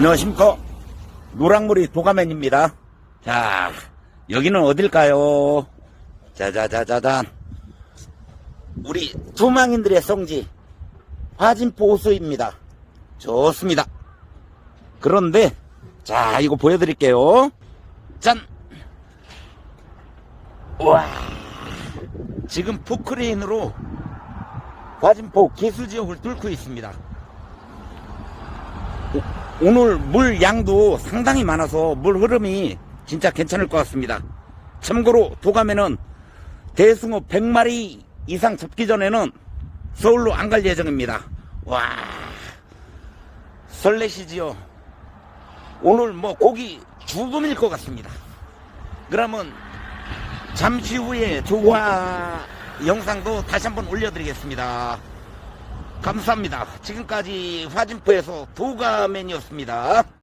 안녕하십니까. 노랑머리 도가맨입니다. 자, 여기는 어딜까요? 자자자자잔. 우리 두망인들의 성지, 화진포 호수입니다. 좋습니다. 그런데, 자, 이거 보여드릴게요. 짠! 와 지금 포크레인으로 화진포 기수지역을 뚫고 있습니다. 오- 오늘 물 양도 상당히 많아서 물 흐름이 진짜 괜찮을 것 같습니다. 참고로 도감에는 대승어 100마리 이상 잡기 전에는 서울로 안 갈 예정입니다. 와 설레시지요. 오늘 뭐 고기 죽음일 것 같습니다. 그러면 잠시 후에 조화 영상도 다시 한번 올려드리겠습니다. 감사합니다. 지금까지 화진포에서 도가맨이었습니다.